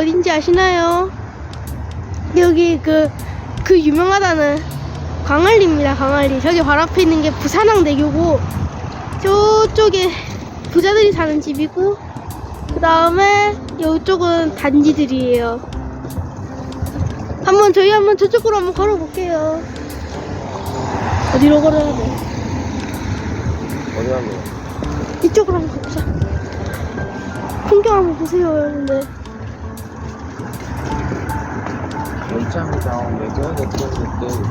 어딘지 아시나요? 여기 그, 그 유명하다는 광안리입니다, 광안리. 저기 바로 앞에 있는 게 부산항대교고, 저쪽에 부자들이 사는 집이고, 그 다음에 이쪽은 단지들이에요. 한번 저희 한번 저쪽으로 한번 걸어볼게요. 어디로 걸어야 돼? 어디 거야? 이쪽으로 한번 가보자. 풍경 한번 보세요, 여러분들. 원창이다. 매저 또또또또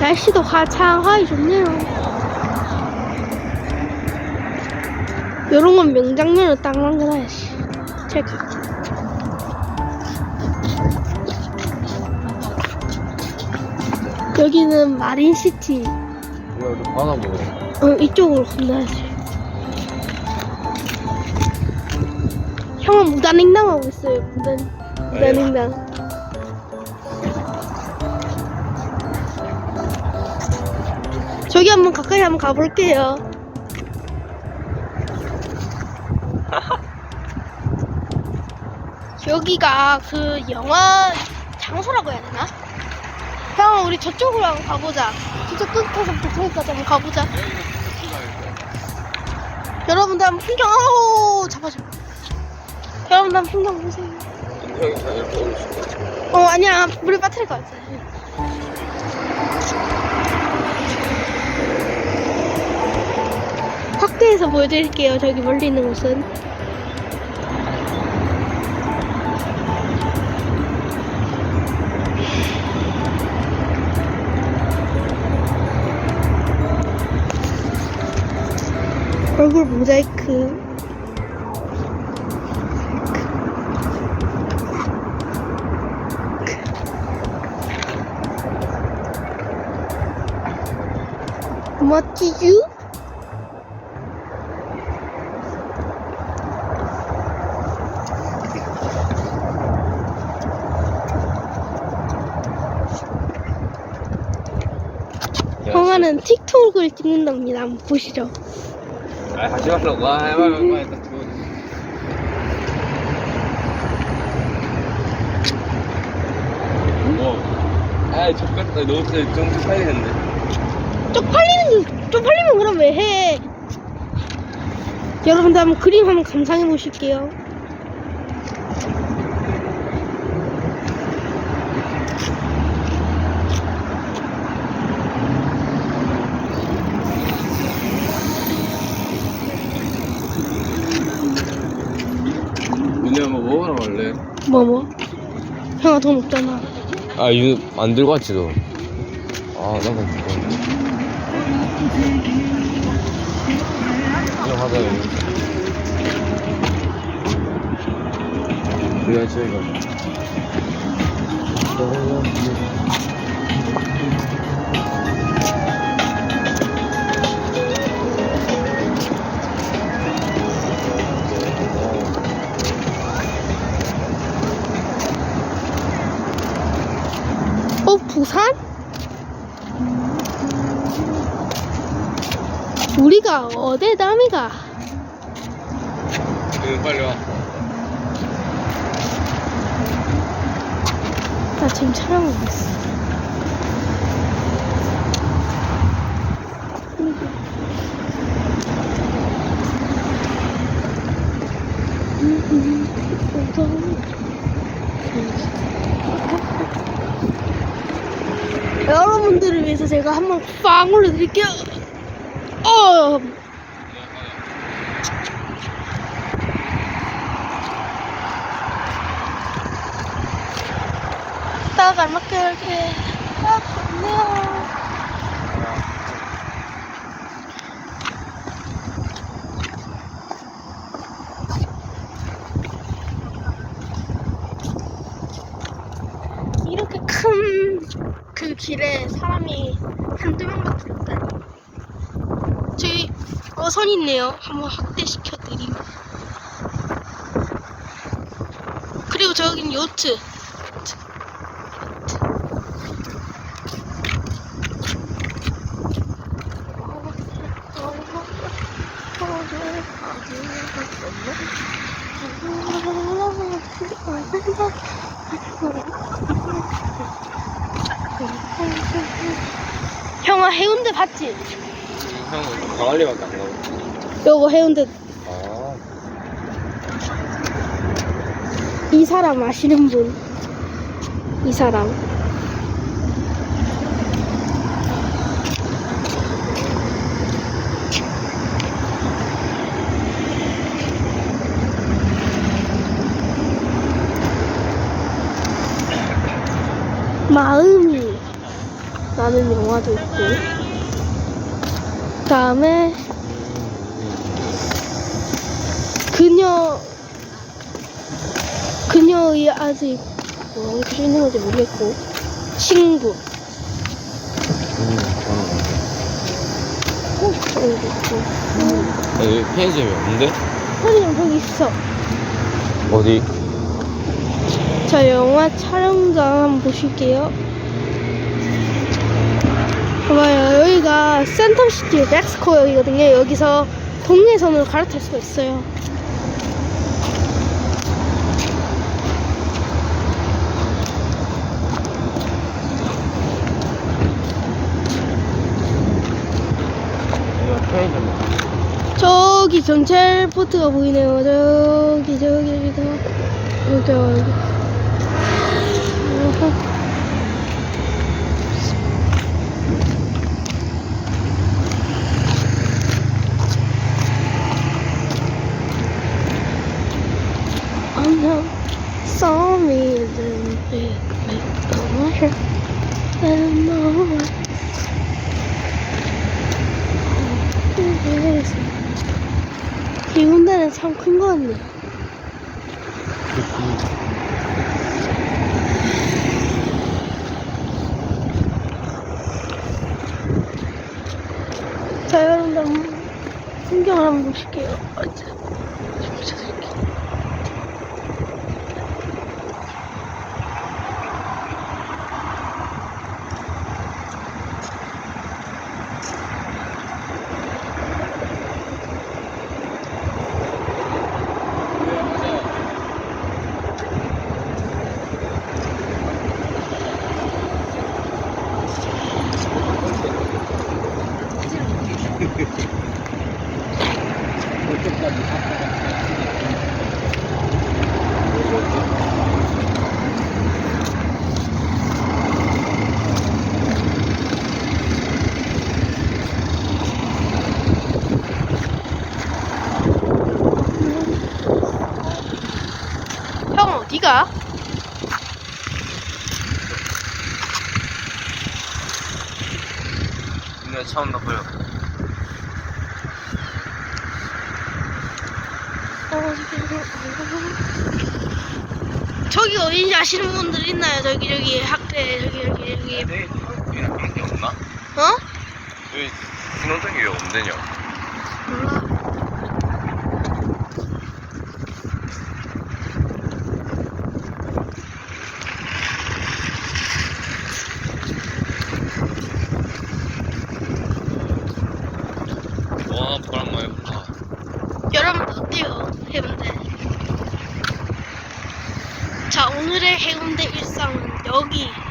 날씨도 화창하니 좋네요. 요런 건 명장면으로 딱 남겨놔야지. 찰칵. 여기는 마린시티. 이거 우리 바다 보여. 어, 이쪽으로 건너야지. 형은 무단횡단 하고 있어요, 무단, 무단횡단. 저기 한번 가까이 한번 가볼게요. 여기가 그 영화 장소라고 해야 되나? 형, 우리 저쪽으로 한번 가보자. 저쪽 끝에서부터 저기까지 한번 가보자. 여러분들 한번 풍경, 아우, 잡아, 잡아. 여러분들 한번 풍경 보세요. 형이 다 이렇게 올릴 수 있어. 어, 아니야. 물에 빠뜨릴 것 같아. 확대해서 보여드릴게요. 저기 멀리 있는 곳은. 얼굴 모자이크. 멋지죠? 형아는 틱톡을 찍는답니다. 한번 보시죠. 아 하지 말라고. 아 해봐 해봐 일단 들어. 뭐? 아 잠깐 나 너무 좀 살리는데. 쪽팔리는 쪽팔리면 그럼 왜 해? 여러분들 한번 그림 한번 감상해 보실게요. 윤혜 한번 먹으러 갈래? 뭐 뭐? 형아 돈 없잖아. 아, 윤, 안 들고 왔지, 너. 아, 나도 들고 왔네. 그냥 하자, 여기. 우리가 저희가. 빨리 와. 나 지금 촬영하고 있어. 여러분들을 위해서 제가 한번 빵 올려드릴게요. 어, 딱 알맞게 이렇게 딱 좋네요. 이렇게 큰 그 길에 사람이 한두 명밖에 없다니. 저기 어선 있네요. 한번 확대시켜 드림. 저긴 요트. 형아 해운대 봤지? 형은 광안리밖에 안 가고. 요거 해운대 아. 이 사람 아시는 분? 이 사람. 마음이 라는 영화도 있고. 그다음에 그녀 그녀의 아직 뭐 어떻게 있는 건지 모르겠고. 친구. 어, 저기 있고. 여기 편의점이 없는데? 편의점 저기 있어. 어디? 자 영화 촬영장 한번 보실게요 봐봐요 여기가 센텀시티 멕시코역이거든요 여기서 동해선으로 갈아탈 수가 있어요 편의점. 저기 전철 포트가 보이네요. 저기 저기 여기다 여기 여기. 해운대는 참큰 거 같네. 자, 여러분들 한번 풍경을 한번 보실게요. 어째. 형 어디가? 처음 나보여. 저기 어딘지 아시는 분들 있나요? 저기 저기 학대 저기 저기 저기 네, 여기는 그런 게 없나? 어? 여기 신호등이 왜 없느냐? 몰라. 와, 바람 많이 분다. 여러분 어때요? 해운대. 자 오늘의 해운대 일상은 여기